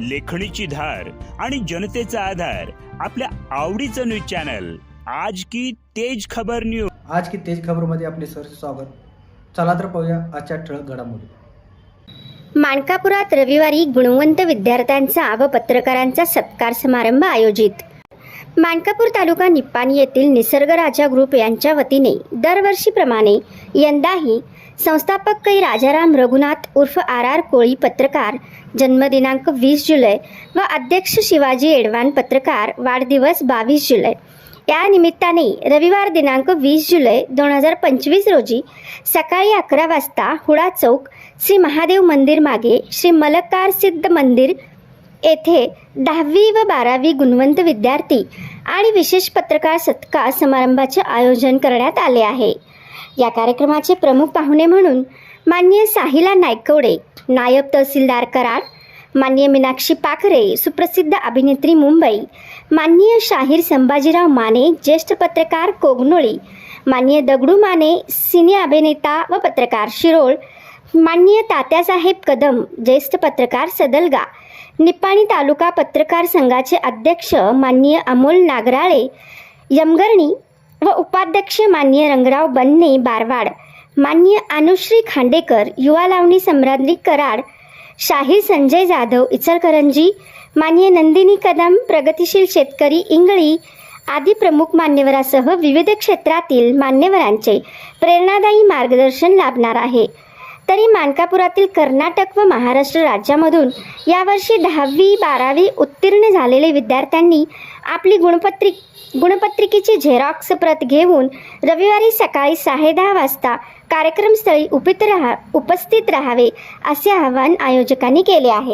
लेखणीची धार आणि जनतेचा आधार आपल्या आवडीचं न्यूज चॅनल. आज की तेज खबर न्यूज आज की तेज खबरमध्ये आपले सर स्वागत. चला तर पाहूया आजच्या ठळक घडामोडी. माणकापुरात रविवारी गुणवंत विद्यार्थ्यांचा व पत्रकारांचा सत्कार समारंभ आयोजित. माणकापूर तालुका निप्पाणी येथील निसर्ग राजा ग्रुप यांच्या वतीने दरवर्षीप्रमाणे यंदाही संस्थापक कै राजाराम रघुनाथ उर्फ आर आर कोळी पत्रकार जन्मदिनांक वीस जुलै व अध्यक्ष शिवाजी एडवान पत्रकार वाढदिवस बावीस जुलै. या निमित्ताने रविवार दिनांक वीस जुलै दोन हजार पंचवीस रोजी सकाळी अकरा वाजता हुडा चौक श्री महादेव मंदिर मागे श्री मलकार सिद्ध मंदिर येथे दहावी व बारावी गुणवंत विद्यार्थी आणि विशेष पत्रकार सत्कार समारंभाचे आयोजन करण्यात आले आहे. या कार्यक्रमाचे प्रमुख पाहुणे म्हणून माननीय साहिला नायकवडे नायब तहसीलदार कराड माननीय मीनाक्षी पाखरे सुप्रसिद्ध अभिनेत्री मुंबई माननीय शाहीर संभाजीराव माने ज्येष्ठ पत्रकार कोगनोळी माननीय दगडू माने सिने अभिनेता व पत्रकार शिरोळ माननीय तात्यासाहेब कदम ज्येष्ठ पत्रकार सदलगा निपाणी तालुका पत्रकार संघाचे अध्यक्ष माननीय अमोल नागराळे यमगर्णी व उपाध्यक्ष मान्य रंगराव बन्ने बारवाड मान्य अनुश्री खांडेकर युवा लावणी सम्राज्ञी कराड शाहीर संजय जाधव इचलकरंजी मान्य नंदिनी कदम प्रगतिशील शेतकरी इंगळी आदी प्रमुख मान्यवरासह विविध क्षेत्रातील मान्यवरांचे प्रेरणादायी मार्गदर्शन लाभणार आहे. तरी मानकापुरातील कर्नाटक व महाराष्ट्र राज्यामधून यावर्षी दहावी बारावी उत्तीर्ण झालेले विद्यार्थ्यांनी आपली गुणपत्रिक गुणपत्रिकेची झेरॉक्स प्रत घेऊन रविवारी सकाळी साडेदहा वाजता कार्यक्रमस्थळी उपित राहा उपस्थित राहावे असे आवाहन आयोजकांनी केले आहे.